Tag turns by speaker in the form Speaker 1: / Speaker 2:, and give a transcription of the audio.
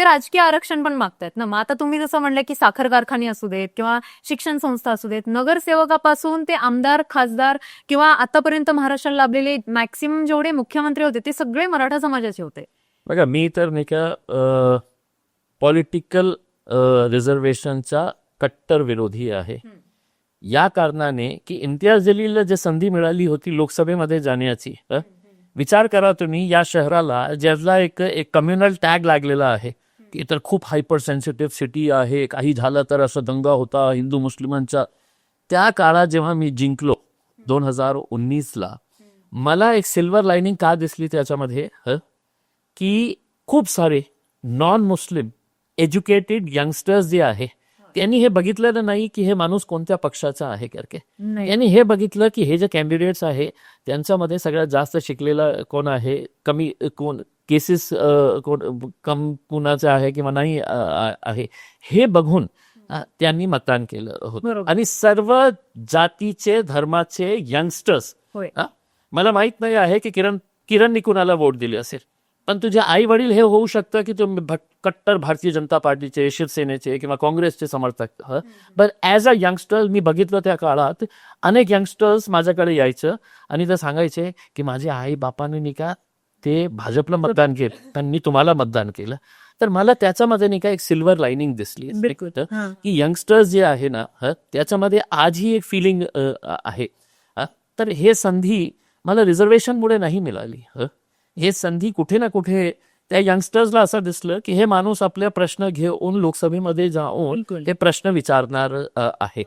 Speaker 1: ते राजकीय आरक्षण पण मागतायत ना. मग आता तुम्ही जसं म्हणलं की साखर कारखाने असू देत किंवा शिक्षण संस्था असू देत नगरसेवकापासून ते आमदार खासदार किंवा आतापर्यंत महाराष्ट्राला लाभलेले मॅक्सिमम जेवढे मुख्यमंत्री होते ते सगळे मराठा समाजाचे होते.
Speaker 2: बघा मी तर नाही का पॉलिटिकल रिझर्वेशनचा कट्टर विरोधी आहे. या कारणाने की इम्तियाज जलीलला जे संधी मिळाली होती लोकसभेमध्ये जाण्याची विचार करा तुम्ही या शहराला ज्याला एक एक कम्युनल टॅग लागलेला आहे. की तर खूप हायपर सेन्सिटिव्ह सिटी आहे काही झालं तर असं दंगा होता हिंदू मुस्लिमांचा. त्या काळात जेव्हा मी जिंकलो दोन हजार उन्नीसला मला एक सिल्वर लाईनिंग का दिसली त्याच्यामध्ये की खूप सारे नॉन मुस्लिम एज्युकेटेड यंगस्टर्स जे आहे त्यांनी हे बघितलेलं नाही की हे माणूस कोणत्या पक्षाचा आहे करके. यांनी हे बघितलं की हे जे कॅन्डिडेट्स आहे त्यांच्यामध्ये सगळ्यात जास्त शिकलेला कोण आहे कमी कोण केसेस कम कुणाचे आहे किंवा नाही आहे हे बघून त्यांनी मतदान केलं होतं. आणि सर्व जातीचे धर्माचे यंगस्टर्स? मला माहीत नाही आहे की किरण किरणनी कुणाला वोट दिली असेल पण तुझे आई वडील हे होऊ शकतं की तुम्ही कट्टर भारतीय जनता पार्टीचे शिवसेनेचे किंवा काँग्रेसचे समर्थक? पण ॲज अ यंगस्टर मी बघितलं त्या काळात अनेक यंगस्टर्स माझ्याकडे यायचं आणि ते सांगायचे की माझे आई बापाने का ते भाजपला मतदान केलं त्यांनी तुम्हाला मतदान केलं तर मला त्याच्यामध्ये नाही का एक सिल्वर लाईनिंग दिसली. की यंगस्टर्स जे आहे ना त्याच्यामध्ये आजही एक फिलिंग आहे तर हे संधी मला रिझर्वेशनमुळे नाही मिळाली ह. संधी कुठे ना कुठे त्या यंगस्टर्सला असं दिसलं की हे माणूस आपले प्रश्न घेऊन लोकसभेमध्ये जाऊन. ते प्रश्न विचारणार आहे